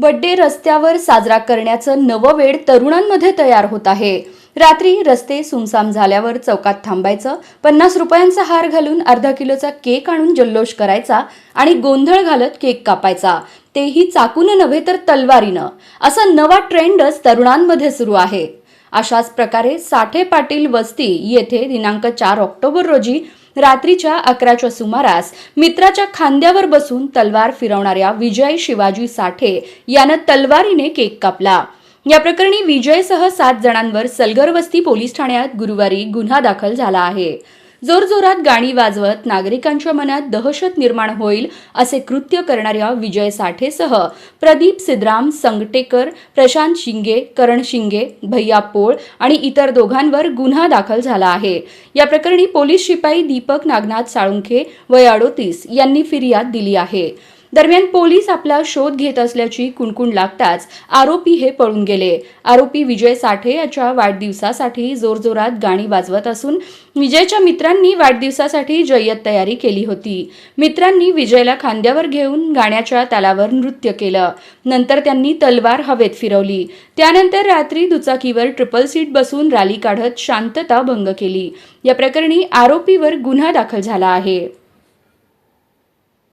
Birthday रस्त्यावर साजरा करण्याचं नवं वेळ तरुणांमध्ये तयार होत आहे. रात्री रस्ते सुमसाम झाल्यावर चौकात थांबायचं पन्नास रुपयांचा हार घालून अर्धा किलोचा केक आणून जल्लोष करायचा आणि गोंधळ घालत केक कापायचा. तेही चाकून नव्हे तर तलवारीनं. असा नवा ट्रेंडच तरुणांमध्ये सुरू आहे. अशाच प्रकारे साठे पाटील वस्ती येथे दिनांक चार ऑक्टोबर रोजी रात्रीच्या अकराच्या सुमारास मित्राच्या खांद्यावर बसून तलवार फिरवणाऱ्या विजय शिवाजी साठे यानं तलवारीने केक कापला. या प्रकरणी विजयसह सात जणांवर सलगरवस्ती पोलीस ठाण्यात गुरुवारी गुन्हा दाखल झाला आहे. जोरजोरात गाणी वाजवत नागरिकांच्या मनात दहशत निर्माण होईल असे कृत्य करणाऱ्या विजय साठेसह प्रदीप सिद्राम संगटेकर प्रशांत शिंगे करण शिंगे भैया पोळ आणि इतर दोघांवर गुन्हा दाखल झाला आहे. या प्रकरणी पोलीस शिपाई दीपक नागनाथ साळुंखे वय अडोतीस यांनी फिर्याद दिली आहे. दरम्यान पोलीस आपला शोध घेत असल्याची कुणकुण लागताच आरोपी हे पळून गेले. आरोपी विजय साठे याच्या वाढदिवसासाठी जोरजोरात गाणी वाजवत असून विजयच्या मित्रांनी वाढदिवसासाठी जय्यत तयारी केली होती. मित्रांनी विजयला खांद्यावर घेऊन गाण्याच्या तालावर नृत्य केलं. नंतर त्यांनी तलवार हवेत फिरवली. त्यानंतर रात्री दुचाकीवर ट्रिपल सीट बसून रॅली काढत शांतता भंग केली. या प्रकरणी आरोपीवर गुन्हा दाखल झाला आहे.